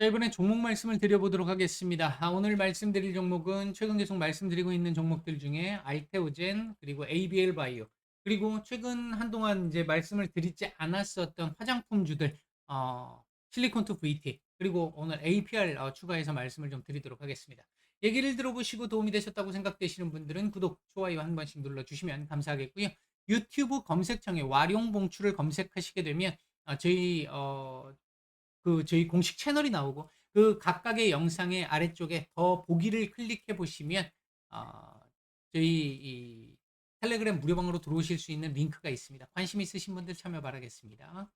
자, 이번에 종목 말씀을 드려보도록 하겠습니다. 아, 오늘 말씀드릴 종목은 최근 계속 말씀드리고 있는 종목들 중에 알테오젠 그리고 ABL 바이오 그리고 최근 한동안 이제 말씀을 드리지 않았었던 화장품주들 어, 실리콘투 VT 그리고 오늘 APR 어, 추가해서 말씀을 좀 드리도록 하겠습니다. 얘기를 들어보시고 도움이 되셨다고 생각되시는 분들은 구독, 좋아요 한 번씩 눌러주시면 감사하겠고요. 유튜브 검색창에 와룡봉추를 검색하시게 되면 어, 저희 어, 그 저희 공식 채널이 나오고 그 각각의 영상의 아래쪽에 더 보기를 클릭해 보시면 어, 저희 이 텔레그램 무료방으로 들어오실 수 있는 링크가 있습니다. 관심 있으신 분들 참여 바라겠습니다.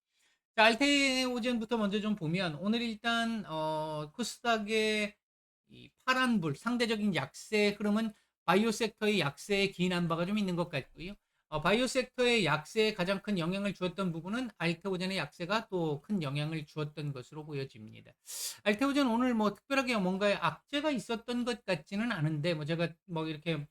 자, 알테오젠부터 먼저 좀 보면 오늘 일단 어, 코스닥의 이 파란불 상대적인 약세 흐름은 바이오 섹터의 약세에 기인한 바가 좀 있는 것 같고요. 어, 바이오 섹터의 약세에 가장 큰 영향을 주었던 부분은 알테오젠의 약세가 또 큰 영향을 주었던 것으로 보여집니다. 알테오젠 오늘 뭐 특별하게 뭔가의 악재가 있었던 것 같지는 않은데 뭐 제가 뭐 이렇게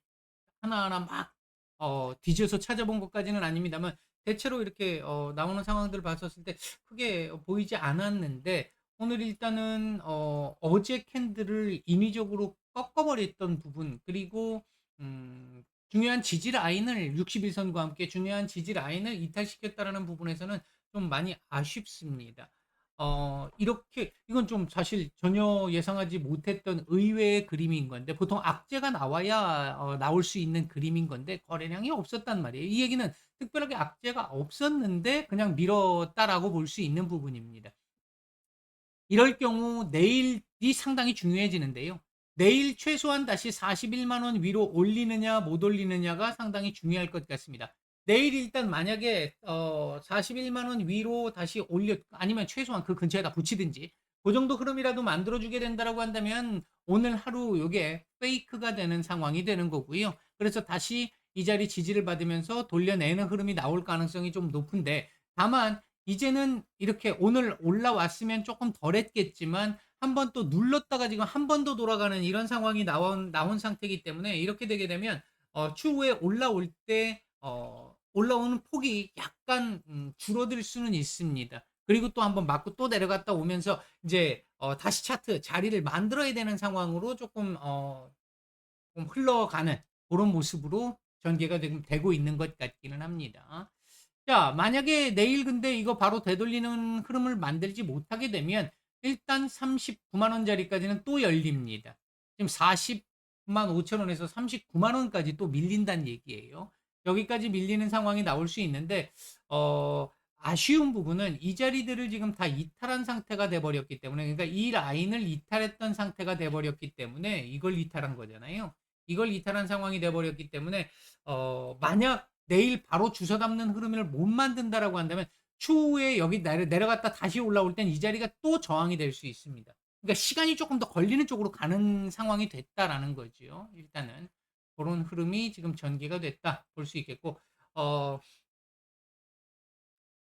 하나하나 막 어, 뒤져서 찾아본 것까지는 아닙니다만 대체로 이렇게 어, 나오는 상황들을 봤었을 때 크게 보이지 않았는데 오늘 일단은 어, 어제 캔들을 인위적으로 꺾어버렸던 부분 그리고 음, 중요한 지지 라인을 61선과 함께 중요한 지지 라인을 이탈시켰다라는 부분에서는 좀 많이 아쉽습니다. 어, 이렇게 이건 좀 사실 전혀 예상하지 못했던 의외의 그림인 건데 보통 악재가 나와야 어, 나올 수 있는 그림인 건데 거래량이 없었단 말이에요. 이 얘기는 특별하게 악재가 없었는데 그냥 밀었다라고 볼 수 있는 부분입니다. 이럴 경우 내일이 상당히 중요해지는데요. 내일 최소한 다시 41만 원 위로 올리느냐 못 올리느냐가 상당히 중요할 것 같습니다. 내일 일단 만약에 어 41만 원 위로 다시 올려 아니면 최소한 그 근처에다 붙이든지 그 정도 흐름이라도 만들어 주게 된다라고 한다면 오늘 하루 요게 페이크가 되는 상황이 되는 거고요. 그래서 다시 이 자리 지지를 받으면서 돌려내는 흐름이 나올 가능성이 좀 높은데 다만 이제는 이렇게 오늘 올라왔으면 조금 덜 했겠지만 한 번 또 눌렀다가 지금 한 번 더 돌아가는 이런 상황이 나온 나온 상태이기 때문에 이렇게 되게 되면 어, 추후에 올라올 때 어, 올라오는 폭이 약간 음, 줄어들 수는 있습니다. 그리고 또 한번 맞고 또 내려갔다 오면서 이제 어, 다시 차트 자리를 만들어야 되는 상황으로 조금 어, 좀 흘러가는 그런 모습으로 전개가 지금 되고 있는 것 같기는 합니다. 자, 만약에 내일 근데 이거 바로 되돌리는 흐름을 만들지 못하게 되면 일단 39만 원짜리까지는 또 열립니다. 지금 40만 5천 원에서 39만 원까지 또 밀린다는 얘기예요. 여기까지 밀리는 상황이 나올 수 있는데 어 아쉬운 부분은 이 자리들을 지금 다 이탈한 상태가 돼 버렸기 때문에 그러니까 이 라인을 이탈했던 상태가 돼 버렸기 때문에 이걸 이탈한 거잖아요. 이걸 이탈한 상황이 돼 버렸기 때문에 어 만약 내일 바로 주워 담는 흐름을 못 만든다라고 한다면 추후에 여기 내려, 내려갔다 다시 올라올 땐 이 자리가 또 저항이 될 수 있습니다. 그러니까 시간이 조금 더 걸리는 쪽으로 가는 상황이 됐다라는 거죠. 일단은 그런 흐름이 지금 전개가 됐다 볼 수 있겠고 어,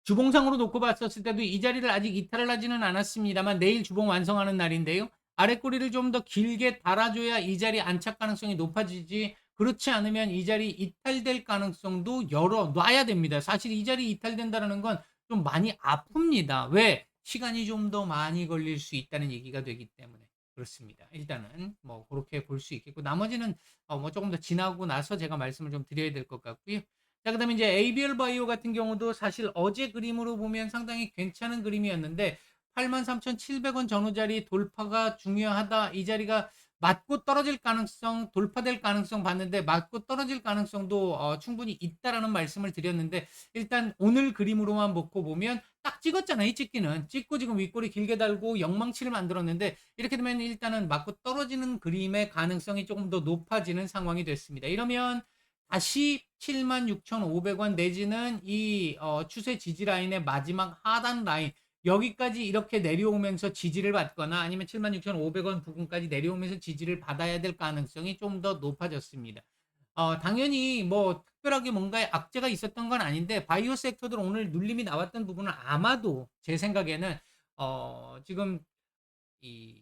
주봉상으로 놓고 봤었을 때도 이 자리를 아직 이탈을 하지는 않았습니다만 내일 주봉 완성하는 날인데요. 아래 꼬리를 좀 더 길게 달아줘야 이 자리 안착 가능성이 높아지지 그렇지 않으면 이 자리 이탈될 가능성도 열어 놔야 됩니다. 사실 이 자리 이탈된다는 건 좀 많이 아픕니다. 왜? 시간이 좀 더 많이 걸릴 수 있다는 얘기가 되기 때문에 그렇습니다. 일단은 뭐 그렇게 볼 수 있겠고 나머지는 어 뭐 조금 더 지나고 나서 제가 말씀을 좀 드려야 될 것 같고요. 자, 그 다음에 이제 ABL 바이오 같은 경우도 사실 어제 그림으로 보면 상당히 괜찮은 그림이었는데 83,700원 전후 자리 돌파가 중요하다. 이 자리가 맞고 떨어질 가능성, 돌파될 가능성 봤는데 맞고 떨어질 가능성도 어, 충분히 있다라는 말씀을 드렸는데 일단 오늘 그림으로만 먹고 보면 딱 찍었잖아요. 이 찍기는 찍고 지금 윗골이 길게 달고 영망치를 만들었는데 이렇게 되면 일단은 맞고 떨어지는 그림의 가능성이 조금 더 높아지는 상황이 됐습니다. 이러면 다시 76,500원 내지는 이 어, 추세 지지 라인의 마지막 하단 라인 여기까지 이렇게 내려오면서 지지를 받거나 아니면 76,500원 부근까지 내려오면서 지지를 받아야 될 가능성이 좀 더 높아졌습니다. 어, 당연히 뭐 특별하게 뭔가의 악재가 있었던 건 아닌데 바이오 섹터들 오늘 눌림이 나왔던 부분은 아마도 제 생각에는 어, 지금 이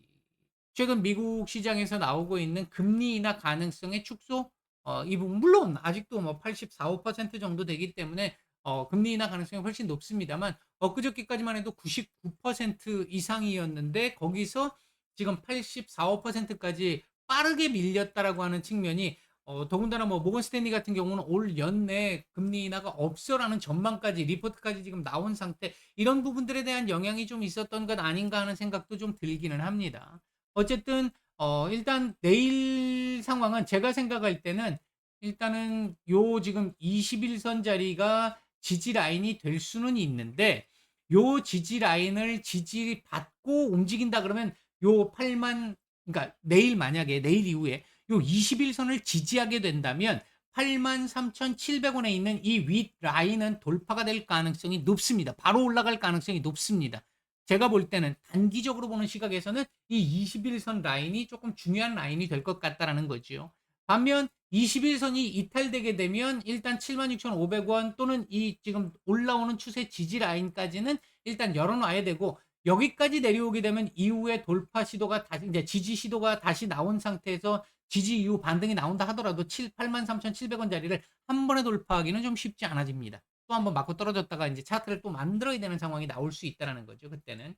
최근 미국 시장에서 나오고 있는 금리 인하 가능성의 축소 어, 이 부분 물론 아직도 뭐 84, 5% 정도 되기 때문에 어, 금리 인하 가능성이 훨씬 높습니다만 엊그저께까지만 해도 99% 이상이었는데 거기서 지금 84, 5%까지 빠르게 밀렸다라고 하는 측면이 어, 더군다나 뭐 모건 스탠리 같은 경우는 올 연내 금리 인하가 없어라는 전망까지 리포트까지 지금 나온 상태 이런 부분들에 대한 영향이 좀 있었던 것 아닌가 하는 생각도 좀 들기는 합니다. 어쨌든 어, 일단 내일 상황은 제가 생각할 때는 일단은 요 지금 21선 자리가 지지 라인이 될 수는 있는데 요 지지 라인을 지지 받고 움직인다 그러면 요 8만 그러니까 내일 만약에 내일 이후에 요 21선을 지지하게 된다면 83,700원에 있는 이 윗 라인은 돌파가 될 가능성이 높습니다. 바로 올라갈 가능성이 높습니다. 제가 볼 때는 단기적으로 보는 시각에서는 이 21선 라인이 조금 중요한 라인이 될 것 같다라는 거죠. 반면 21선이 이탈되게 되면 일단 76,500원 또는 이 지금 올라오는 추세 지지 라인까지는 일단 열어놔야 되고 여기까지 내려오게 되면 이후에 돌파 시도가 다시 이제 지지 시도가 다시 나온 상태에서 지지 이후 반등이 나온다 하더라도 7, 83,700원 자리를 한 번에 돌파하기는 좀 쉽지 않아집니다. 또 한 번 맞고 떨어졌다가 이제 차트를 또 만들어야 되는 상황이 나올 수 있다라는 거죠. 그때는.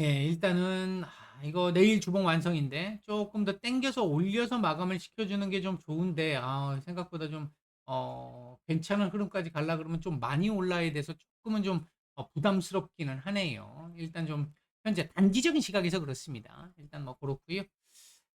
예, 일단은 아, 이거 내일 주봉 완성인데 조금 더 땡겨서 올려서 마감을 시켜주는 게 좀 좋은데 아, 생각보다 좀 어, 괜찮은 흐름까지 갈라 그러면 좀 많이 올라야 돼서 조금은 좀 어, 부담스럽기는 하네요. 일단 좀 현재 단기적인 시각에서 그렇습니다. 일단 뭐 그렇고요.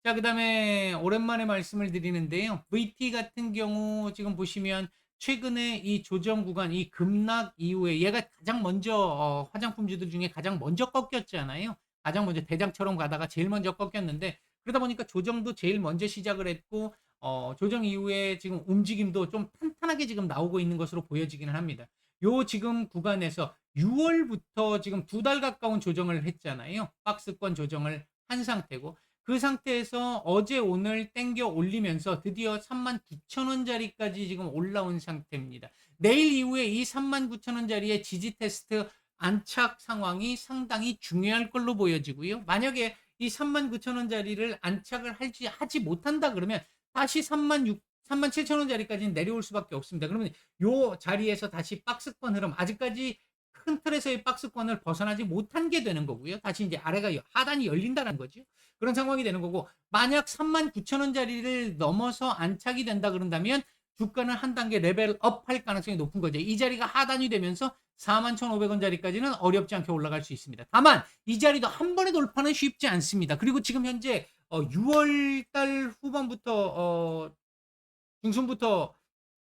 자, 그다음에 오랜만에 말씀을 드리는데요. VT 같은 경우 지금 보시면 최근에 이 조정 구간, 이 급락 이후에 얘가 가장 먼저 어, 화장품주들 중에 가장 먼저 꺾였잖아요. 가장 먼저 대장처럼 가다가 제일 먼저 꺾였는데 그러다 보니까 조정도 제일 먼저 시작을 했고 어, 조정 이후에 지금 움직임도 좀 탄탄하게 지금 나오고 있는 것으로 보여지기는 합니다. 요 지금 구간에서 6월부터 지금 두 달 가까운 조정을 했잖아요. 박스권 조정을 한 상태고 그 상태에서 어제 오늘 땡겨 올리면서 드디어 39,000원짜리까지 지금 올라온 상태입니다. 내일 이후에 이 39,000원짜리의 지지 테스트 안착 상황이 상당히 중요할 걸로 보여지고요. 만약에 이 39,000원짜리를 안착을 하지, 하지 못한다 그러면 다시 36, 37,000원짜리까지는 내려올 수밖에 없습니다. 그러면 요 자리에서 다시 박스권 흐름 아직까지 큰 틀에서의 박스권을 벗어나지 못한 게 되는 거고요. 다시 이제 아래가 하단이 열린다는 거죠. 그런 상황이 되는 거고 만약 39,000원짜리를 넘어서 안착이 된다 그런다면 주가는 한 단계 레벨 업 할 가능성이 높은 거죠. 이 자리가 하단이 되면서 41,500원짜리까지는 어렵지 않게 올라갈 수 있습니다. 다만 이 자리도 한 번에 돌파는 쉽지 않습니다. 그리고 지금 현재 어, 6월 달 후반부터 어, 중순부터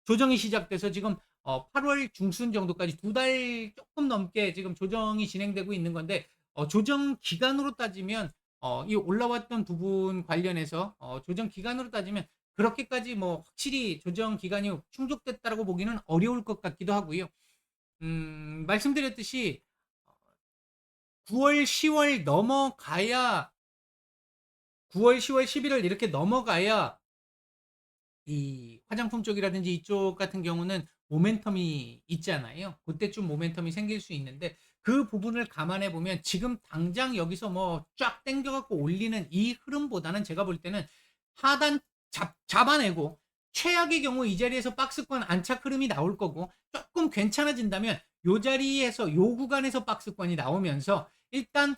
조정이 시작돼서 지금 어, 8월 중순 정도까지 두 달 조금 넘게 지금 조정이 진행되고 있는 건데 어, 조정 기간으로 따지면 어, 이 올라왔던 부분 관련해서 어, 조정 기간으로 따지면 그렇게까지 뭐 확실히 조정 기간이 충족됐다라고 보기는 어려울 것 같기도 하고요. 음, 말씀드렸듯이 9월, 10월 넘어가야 9월, 10월, 11월 이렇게 넘어가야 이 화장품 쪽이라든지 이쪽 같은 경우는 모멘텀이 있잖아요. 그때쯤 모멘텀이 생길 수 있는데 그 부분을 감안해 보면 지금 당장 여기서 뭐 쫙 땡겨 갖고 올리는 이 흐름보다는 제가 볼 때는 하단 잡, 잡아내고 최악의 경우 이 자리에서 박스권 안착 흐름이 나올 거고 조금 괜찮아진다면 요 자리에서 요 구간에서 박스권이 나오면서 일단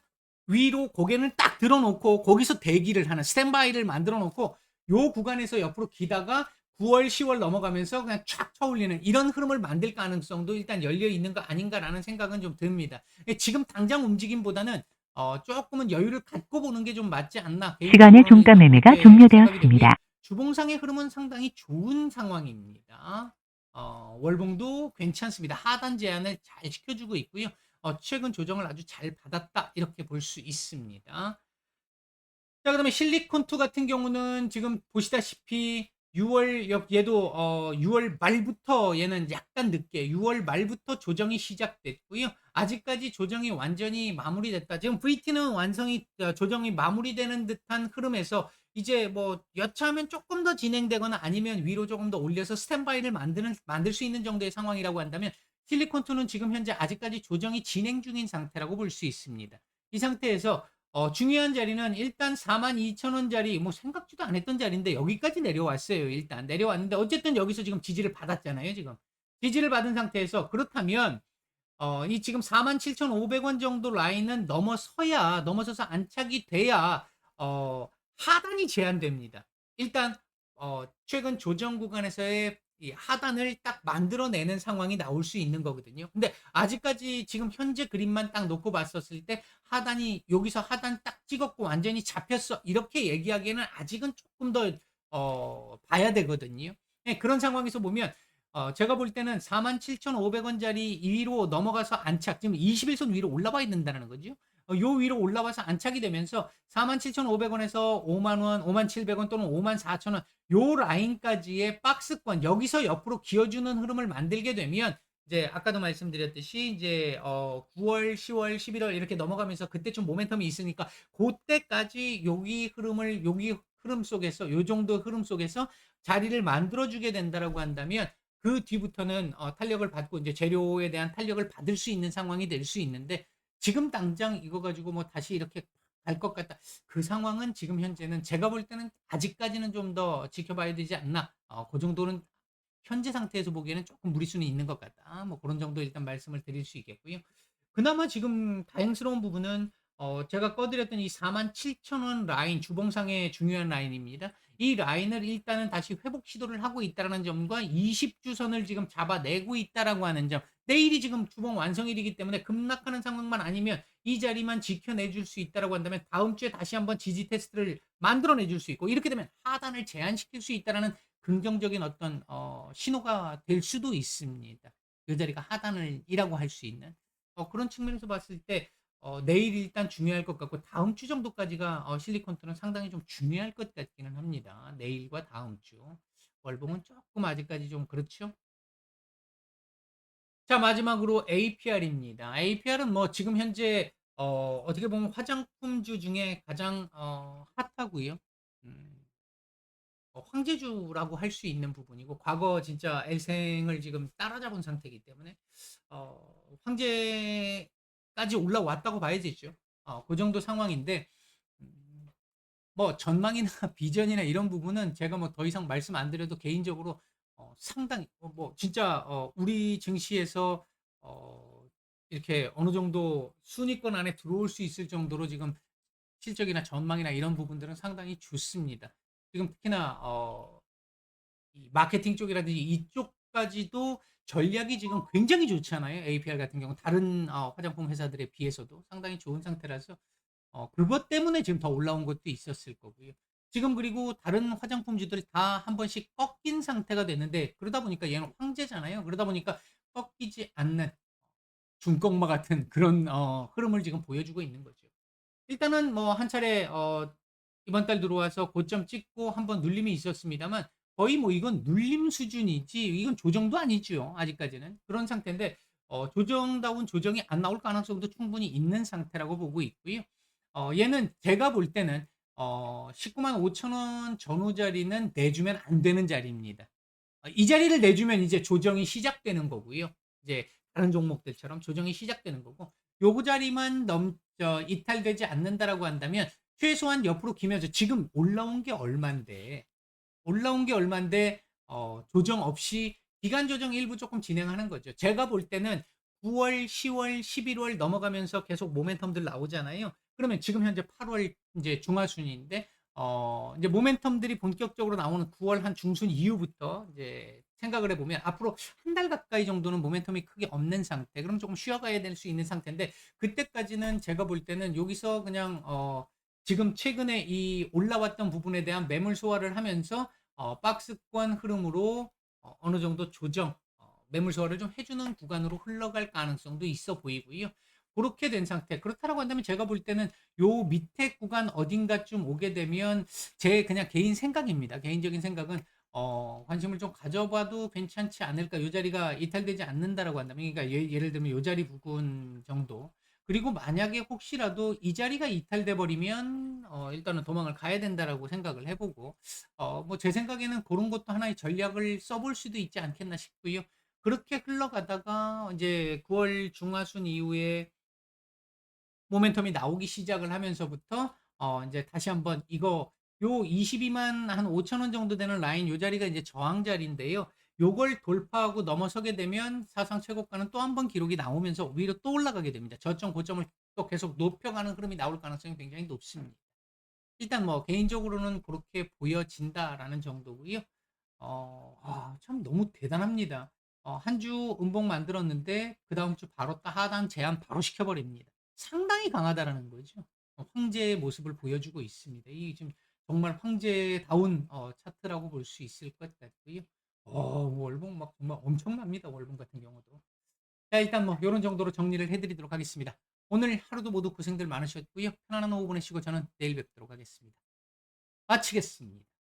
위로 고개는 딱 들어놓고 거기서 대기를 하는 스탠바이를 만들어 놓고 요 구간에서 옆으로 기다가 9월, 10월 넘어가면서 그냥 촥 쳐올리는 이런 흐름을 만들 가능성도 일단 열려 있는 거 아닌가라는 생각은 좀 듭니다. 지금 당장 움직임보다는 어, 조금은 여유를 갖고 보는 게 좀 맞지 않나. 시간의 종가 매매가 그렇게 종료되었습니다. 주봉상의 흐름은 상당히 좋은 상황입니다. 어, 월봉도 괜찮습니다. 하단 제한을 잘 시켜주고 있고요. 어, 최근 조정을 아주 잘 받았다 이렇게 볼 수 있습니다. 자 그다음에 실리콘2 같은 경우는 지금 보시다시피 6월 역 얘도 어 6월 말부터 얘는 약간 늦게 6월 말부터 조정이 시작됐고요. 아직까지 조정이 완전히 마무리됐다. 지금 VT는 완성이 어, 조정이 마무리되는 듯한 흐름에서 이제 뭐 여차하면 조금 더 진행되거나 아니면 위로 조금 더 올려서 스탠바이를 만드는 만들 수 있는 정도의 상황이라고 한다면 실리콘2는 지금 현재 아직까지 조정이 진행 중인 상태라고 볼 수 있습니다. 이 상태에서 어, 중요한 자리는 일단 42,000원짜리 뭐 생각지도 안 했던 자리인데 여기까지 내려왔어요. 일단 내려왔는데 어쨌든 여기서 지금 지지를 받았잖아요. 지금 지지를 받은 상태에서 그렇다면 어, 이 지금 47,500원 정도 라인은 넘어서야 넘어서서 안착이 돼야 어, 하단이 제한됩니다. 일단 어, 최근 조정 구간에서의 이 하단을 딱 만들어내는 상황이 나올 수 있는 거거든요. 근데 아직까지 지금 현재 그림만 딱 놓고 봤었을 때 하단이 여기서 하단 딱 찍었고 완전히 잡혔어 이렇게 얘기하기에는 아직은 조금 더 어, 봐야 되거든요. 예, 그런 상황에서 보면 어, 제가 볼 때는 47,500원짜리 위로 넘어가서 안착, 지금 21선 위로 올라와야 된다는 거죠. 어, 요 위로 올라와서 안착이 되면서 47,500원에서 5만원, 5,700원 또는 54,000원 요 라인까지의 박스권 여기서 옆으로 기어주는 흐름을 만들게 되면 이제 아까도 말씀드렸듯이 이제 어 9월, 10월, 11월 이렇게 넘어가면서 그때 좀 모멘텀이 있으니까 그때까지 여기 흐름을 여기 흐름 속에서 요 정도 흐름 속에서 자리를 만들어 주게 된다라고 한다면 그 뒤부터는 어 탄력을 받고 이제 재료에 대한 탄력을 받을 수 있는 상황이 될 수 있는데 지금 당장 이거 가지고 뭐 다시 이렇게 갈 것 같다. 그 상황은 지금 현재는 제가 볼 때는 아직까지는 좀 더 지켜봐야 되지 않나. 어, 그 정도는 현재 상태에서 보기에는 조금 무리수는 있는 것 같다. 뭐 그런 정도 일단 말씀을 드릴 수 있겠고요. 그나마 지금 다행스러운 부분은 어, 제가 꺼드렸던 이 47,000원 라인, 주봉상의 중요한 라인입니다. 이 라인을 일단은 다시 회복 시도를 하고 있다는 점과 20주선을 지금 잡아내고 있다라고 하는 점. 내일이 지금 주봉 완성일이기 때문에 급락하는 상황만 아니면 이 자리만 지켜내줄 수 있다라고 한다면 다음 주에 다시 한번 지지 테스트를 만들어내줄 수 있고 이렇게 되면 하단을 제한시킬 수 있다라는 긍정적인 어떤 어, 신호가 될 수도 있습니다. 이 자리가 하단을 이라고 할 수 있는 어, 그런 측면에서 봤을 때 어, 내일 일단 중요할 것 같고 다음 주 정도까지가 어, 실리콘트는 상당히 좀 중요할 것 같기는 합니다. 내일과 다음 주 월봉은 조금 아직까지 좀 그렇죠. 자 마지막으로 APR입니다. APR은 뭐 지금 현재 어, 어떻게 보면 화장품주 중에 가장 어, 핫하고요. 음, 어, 황제주라고 할 수 있는 부분이고 과거 진짜 엘생을 지금 따라잡은 상태이기 때문에 어, 황제 까지 올라왔다고 봐야 되죠. 어, 그 정도 상황인데 음, 뭐 전망이나 비전이나 이런 부분은 제가 뭐 더 이상 말씀 안 드려도 개인적으로 어, 상당히 어, 뭐 진짜 어, 우리 증시에서 어, 이렇게 어느 정도 순위권 안에 들어올 수 있을 정도로 지금 실적이나 전망이나 이런 부분들은 상당히 좋습니다. 지금 특히나 어, 이 마케팅 쪽이라든지 이쪽 까지도 전략이 지금 굉장히 좋잖아요. APR 같은 경우 다른 어, 화장품 회사들에 비해서도 상당히 좋은 상태라서 어, 그것 때문에 지금 더 올라온 것도 있었을 거고요. 지금 그리고 다른 화장품주들이 다 한 번씩 꺾인 상태가 됐는데 그러다 보니까 얘는 황제잖아요. 그러다 보니까 꺾이지 않는 중꺾마 같은 그런 어, 흐름을 지금 보여주고 있는 거죠. 일단은 뭐 한 차례 어, 이번 달 들어와서 고점 찍고 한번 눌림이 있었습니다만 거의 뭐 이건 눌림 수준이지 이건 조정도 아니죠 아직까지는 그런 상태인데 어, 조정다운 조정이 안 나올 가능성도 충분히 있는 상태라고 보고 있고요. 어, 얘는 제가 볼 때는 어, 19만 5천 원 전후 자리는 내주면 안 되는 자리입니다. 어, 이 자리를 내주면 이제 조정이 시작되는 거고요. 이제 다른 종목들처럼 조정이 시작되는 거고 요거 자리만 넘 저, 이탈되지 않는다라고 한다면 최소한 옆으로 기면서 지금 올라온 게 얼만데 올라온 게 얼만데 어, 조정 없이 기간 조정 일부 조금 진행하는 거죠. 제가 볼 때는 9월, 10월, 11월 넘어가면서 계속 모멘텀들 나오잖아요. 그러면 지금 현재 8월 이제 중하순인데 어 이제 모멘텀들이 본격적으로 나오는 9월 한 중순 이후부터 이제 생각을 해보면 앞으로 한 달 가까이 정도는 모멘텀이 크게 없는 상태. 그럼 조금 쉬어가야 될 수 있는 상태인데 그때까지는 제가 볼 때는 여기서 그냥 어 지금 최근에 이 올라왔던 부분에 대한 매물 소화를 하면서 어 박스권 흐름으로 어 어느 정도 조정 어 매물 소화를 좀 해주는 구간으로 흘러갈 가능성도 있어 보이고요. 그렇게 된 상태. 그렇다라고 한다면 제가 볼 때는 요 밑에 구간 어딘가쯤 오게 되면 제 그냥 개인 생각입니다. 개인적인 생각은 어, 관심을 좀 가져봐도 괜찮지 않을까. 요 자리가 이탈되지 않는다라고 한다면, 그러니까 예, 를 들면 요 자리 부분 정도. 그리고 만약에 혹시라도 이 자리가 이탈돼 버리면 어, 일단은 도망을 가야 된다라고 생각을 해보고, 어, 뭐 제 생각에는 그런 것도 하나의 전략을 써볼 수도 있지 않겠나 싶고요. 그렇게 흘러가다가 이제 9월 중하순 이후에 모멘텀이 나오기 시작을 하면서부터 어 인제 다시 한번 이거 요 22만 한 5천 원 정도 되는 라인 요 자리가 이제 저항 자리인데요. 요걸 돌파하고 넘어서게 되면 사상 최고가는 또 한 번 기록이 나오면서 오히려 또 올라가게 됩니다. 저점 고점을 또 계속 높여가는 흐름이 나올 가능성이 굉장히 높습니다. 일단 뭐 개인적으로는 그렇게 보여진다라는 정도고요. 어, 아, 참 너무 대단합니다. 어, 한 주 음봉 만들었는데 그 다음 주 바로 딱 하단 제한 바로 시켜버립니다. 상당히 강하다라는 거죠. 어, 황제의 모습을 보여주고 있습니다. 이 지금 정말 황제다운 어, 차트라고 볼 수 있을 것 같고요. 어, 월봉 막 정말 엄청납니다. 월봉 같은 경우도. 자, 일단 뭐 요런 정도로 정리를 해드리도록 하겠습니다. 오늘 하루도 모두 고생들 많으셨고요. 편안한 오후 보내시고 저는 내일 뵙도록 하겠습니다. 마치겠습니다.